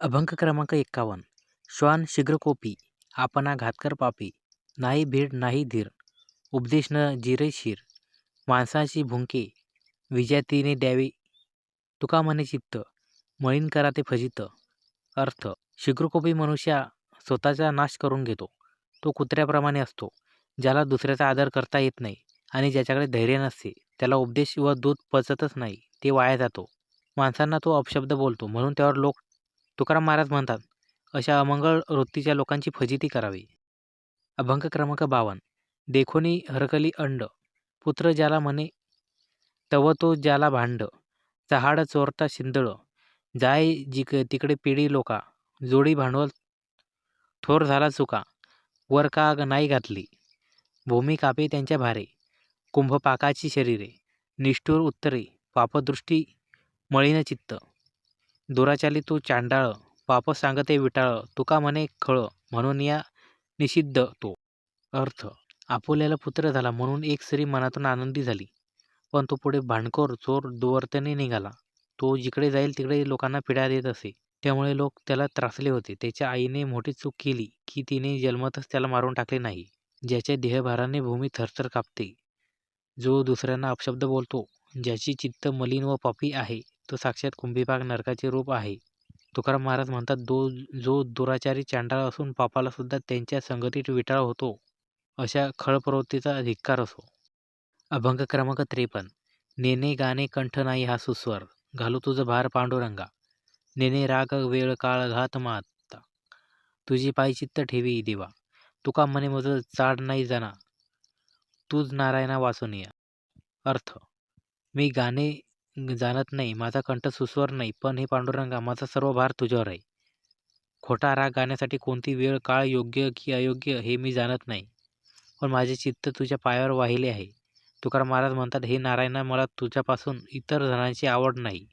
अभंग क्रमांक एक्कावन्न. श्वान शीघ्रकोपी आपणा घातकर पापी नाही भीड नाही धीर उपदेश न जिरे शिर माणसाची भुंके विजातीने द्यावी तुका म्हणे चित्त मळीन करा ते फजित. अर्थ शीघ्रकोपी मनुष्या स्वतःचा नाश करून घेतो. तो कुत्र्याप्रमाणे असतो ज्याला दुसऱ्याचा आदर करता येत नाही आणि ज्याच्याकडे धैर्य नसते त्याला उपदेश व दूध पचतच नाही ते वाया जातो. माणसांना तो अपशब्द बोलतो म्हणून त्यावर लोक तुकाराम महाराज म्हणतात अशा अमंगळ वृत्तीच्या लोकांची फजिती करावी. अभंग क्रमांक बावन्न देखोनी हरकली अंड. पुत्र ज्याला म्हणे तव तो ज्याला भांड. चहाड चोरता शिंदळ. जाय जिक तिकडे पिढी लोका. जोडी भांडवल थोर झाला चुका. वर का नाही घातली. भूमी कापे त्यांच्या भारे. कुंभपाकाची शरीरे. निष्ठूर उत्तरे. पापदृष्टी. मळीन चित्त. दुराचारी तू चांडाळ पाप सांगते विटाळ तुका म्हणे खळ म्हणून या निषिद्ध तो. अर्थ आपुल्याला पुत्र झाला म्हणून एक स्त्री मनातून आनंदी झाली. पण तो पुढे भांडखोर चोर दुवर्तने निघाला. तो जिकडे जाईल तिकडे लोकांना पिढ्या देत असे. त्यामुळे लोक त्याला त्रासले होते. त्याच्या आईने मोठी चूक केली की तिने जन्मतच त्याला मारून टाकले नाही. ज्याच्या देहभाराने भूमी थरथर कापते. जो दुसऱ्यांना अपशब्द बोलतो ज्याची चित्त मलिन व पापी आहे तो साक्षात कुंभीपाक नरकाचे रूप आहे. तुकाराम महाराज म्हणतात दो जो दुराचारी चांडाळ असून पापाला सुद्धा त्यांच्या संगतीत विटाळ होतो अशा खळ प्रवृत्तीचा धिक्कार असो. अभंग क्रमांक त्रेपन्न. नेने गाणे कंठ नाही हा सुस्वर घालू तुझं भार पांडुरंगा. नेने राग वेळ काळ घात माता. तुझी पाय चित्त ठेवी देवा. तुका म्हणे मज चाड नाही जाणा तूच नारायणा वाचून या अर्थ. मी गाणे जाणत नाही. माझा कंठ सुस्वर नाही पण हे पांडुरंगा माझा सर्व भार तुझ्यावर आहे. खोटा राग गाण्यासाठी कोणती वेळ काळ योग्य की अयोग्य हे मी जाणत नाही. पण माझे चित्त तुझ्या पायावर वाहिले आहे. तुकाराम महाराज म्हणतात हे नारायणा मला तुझ्यापासून इतर जणांची आवड नाही.